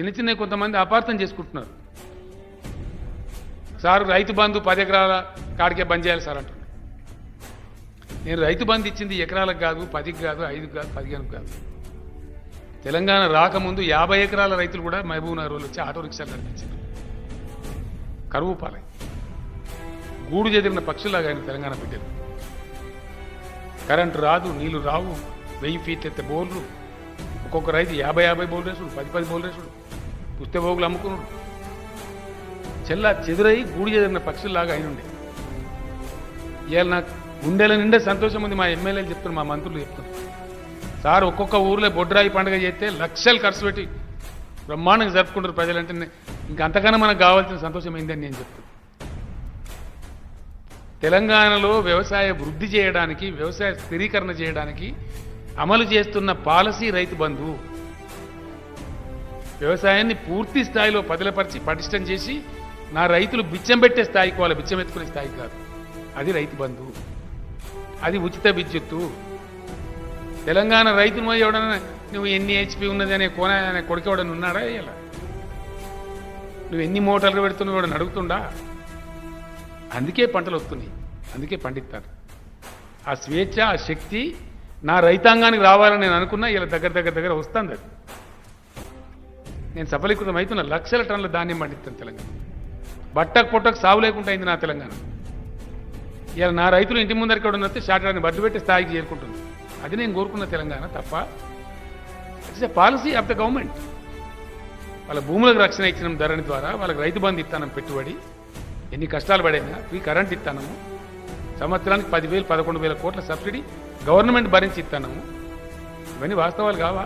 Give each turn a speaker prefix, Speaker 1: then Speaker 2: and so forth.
Speaker 1: చిన్న చిన్న కొంతమంది అపార్థం చేసుకుంటున్నారు. సార్ రైతు బంధు పది ఎకరాల కాడికే బంద్ చేయాలి సార్ అంటున్నారు. నేను రైతు బంధు ఇచ్చింది ఎకరాలకు కాదు పదికి కాదు ఐదుకి కాదు పదిహేనుకి కాదు. తెలంగాణ రాకముందు యాభై ఎకరాల రైతులు కూడా మహబూబ్ నగర్ వాళ్ళు వచ్చి ఆటో రిక్షాలు నడిపించారు. కరువు పాలై. గూడు చెదిరిన పక్షులాగా ఆయన తెలంగాణ బిడ్డలు కరెంటు రాదు నీళ్ళు రావు వెయ్యి ఫీట్లు ఎత్తే బోర్లు. ఒక్కొక్క రైతు యాభై యాభై బోల్ రేసుడు పది పది బోల్ రేసుడు కుస్తెభోగులు అమ్ముకున్నాడు చెల్ల చెదురై గూడి చెదిరిన పక్షుల్లాగా అయిన ఉండే ఇవాళ నాకు గుండెల నిండే సంతోషం ఉంది మా ఎమ్మెల్యేలు చెప్తున్నారు మా మంత్రులు చెప్తున్నారు. సార్ ఒక్కొక్క ఊర్లో బొడ్రాయి పండుగ చేస్తే లక్షలు ఖర్చు పెట్టి బ్రహ్మాండంగా జరుపుకుంటారు ప్రజలంటే నే- ఇంకా అంతకన్నా మనకు కావాల్సిన సంతోషం ఏందని నేను చెప్తాను తెలంగాణలో వ్యవసాయ వృద్ధి చేయడానికి వ్యవసాయ స్థిరీకరణ చేయడానికి అమలు చేస్తున్న పాలసీ రైతు బంధు వ్యవసాయాన్ని పూర్తి స్థాయిలో పదిలపరిచి పటిష్టం చేసి నా రైతులు బిచ్చం పెట్టే స్థాయికి వాళ్ళ బిచ్చం ఎత్తుకునే స్థాయి కాదు. అది రైతు బంధు. అది ఉచిత విద్యుత్తు. తెలంగాణ రైతు ఎవడన్నా నువ్వు ఎన్ని హెచ్పి ఉన్నది అనే కోన అనే కొడుకు ఎవడన్నా ఉన్నాడా ఇలా నువ్వు ఎన్ని మోటార్లు పెడుతున్నావు ఎవడన్నా అడుగుతుండా? అందుకే పంటలు వస్తున్నాయి. అందుకే పండిస్తారు. ఆ స్వేచ్ఛ ఆ శక్తి నా రైతాంగానికి రావాలని నేను అనుకున్నా ఇలా దగ్గర దగ్గర దగ్గర వస్తుంది అది. నేను సఫలీకృతం అవుతున్న లక్షల టన్నుల ధాన్యం పండిస్తాను తెలంగాణ. బట్టకు పొట్టకు సాగు లేకుండా అయింది నా తెలంగాణ. ఇలా నా రైతులు ఇంటి ముందరికి ఇక్కడ వస్తే షార్ట్ బడ్డు పెట్టి స్థాయికి చేరుకుంటుంది అది నేను కోరుకున్న తెలంగాణ తప్ప it's a policy of the government వాళ్ళ భూములకు రక్షణ ఇచ్చిన ధరని ద్వారా వాళ్ళకి రైతు బంధు ఇస్తానం పెట్టుబడి ఎన్ని కష్టాలు పడైనా ఫ్రీ కరెంట్ ఇస్తానము సంవత్సరానికి పదివేలు పదకొండు వేల కోట్ల సబ్సిడీ గవర్నమెంట్ భరించి ఇస్తానము ఇవన్నీ వాస్తవాలు కావా?